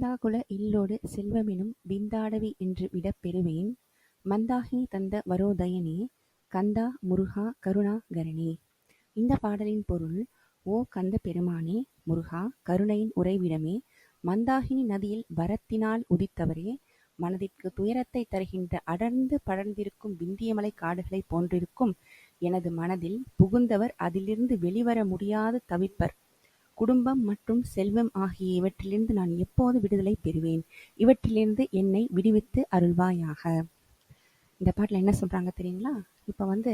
சிந்தாகுல இல்லொடு செல்வமெனும் விந்தாடவி என்று விடப் பெறுவேன் மந்தாகினி தந்த வரோதயனே கந்தா முருகா கருணாகரனே. இந்த பாடலின் பொருள் ஓ கந்த பெருமானே, முருகா, கருணையின் உறைவிடமே, மந்தாகினி நதியில் வரத்தினால் உதித்தவரே, மனதிற்கு துயரத்தை தருகின்ற அடர்ந்து படர்ந்திருக்கும் விந்தியமலை காடுகளைப் போன்றிருக்கும் எனது மனதில் புகுந்தவர் அதிலிருந்து வெளிவர முடியாது தவிப்பர். குடும்பம் மற்றும் செல்வம் ஆகிய இவற்றிலிருந்து நான் எப்போது விடுதலை பெறுவேன்? இவற்றிலிருந்து என்னை விடுவித்து அருள்வாயாக. இந்த பாட்டில் என்ன சொல்கிறாங்க தெரியுங்களா? இப்போ வந்து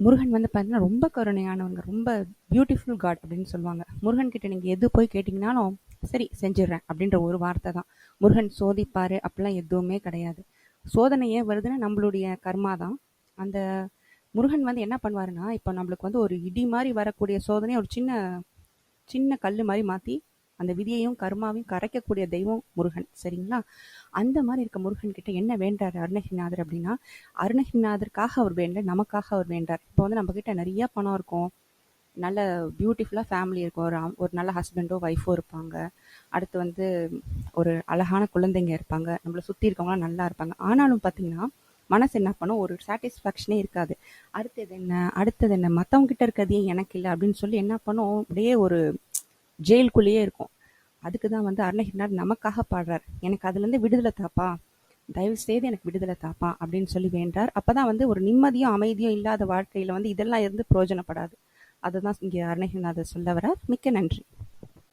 முருகன் வந்து பார்த்தீங்கன்னா ரொம்ப கருணையானவங்க. ரொம்ப பியூட்டிஃபுல் காட் அப்படின்னு சொல்லுவாங்க. முருகன் கிட்ட நீங்கள் எது போய் கேட்டிங்கனாலும் சரி செஞ்சிடுறேன் அப்படின்ற ஒரு வார்த்தை தான். முருகன் சோதிப்பார் அப்படிலாம் எதுவுமே கிடையாது. சோதனை ஏன் வருதுன்னா நம்மளுடைய கர்மா தான். அந்த முருகன் வந்து என்ன பண்ணுவாருன்னா, இப்போ நம்மளுக்கு வந்து ஒரு இடி மாதிரி வரக்கூடிய சோதனையை ஒரு சின்ன சின்ன கல் மாதிரி மாற்றி அந்த விதியையும் கர்மாவையும் கரைக்கக்கூடிய தெய்வம் முருகன். சரிங்களா? அந்த மாதிரி இருக்க முருகன் கிட்ட என்ன வேண்டார் அருணகிரிநாதர் அப்படின்னா, அருணகிரிநாதருக்காக அவர் வேண்ட நமக்காக அவர் வேண்டார் இப்போ வந்து நம்ம கிட்ட நிறைய பணம் இருக்கும். நல்ல பியூட்டிஃபுல்லாக ஃபேமிலி இருக்கும். ஒரு ஒரு நல்ல ஹஸ்பண்டோ, ஒய்ஃபோ இருப்பாங்க. அடுத்து வந்து ஒரு அழகான குழந்தைங்க இருப்பாங்க. நம்மளை சுற்றி இருக்கவங்களாம் நல்லா இருப்பாங்க. ஆனாலும் பார்த்தீங்கன்னா, மனசு என்ன பண்ணும், ஒரு சாட்டிஸ்ஃபேக்ஷனே இருக்காது. அடுத்தது என்ன? அடுத்தது என்ன? மத்தவங்க இருக்கிறதே எனக்கு இல்லை அப்படின்னு சொல்லி என்ன பண்ணும், அப்படியே ஒரு ஜெயிலுக்குள்ளேயே இருக்கும். அதுக்கு தான் வந்து அருணகிரிநாதர் நமக்காக பாடுறார். எனக்கு அதுலேருந்து விடுதலை தாப்பா. தயவு செய்து எனக்கு விடுதலை தாப்பா அப்படின்னு சொல்லி வேண்டார். அப்போ தான் வந்து ஒரு நிம்மதியும், அமைதியும் இல்லாத வாழ்க்கையில் வந்து இதெல்லாம் இருந்து பிரயோஜனப்படாது. அதுதான் இங்கே அருணகிரிநாதர் சொல்ல வரார். மிக்க நன்றி.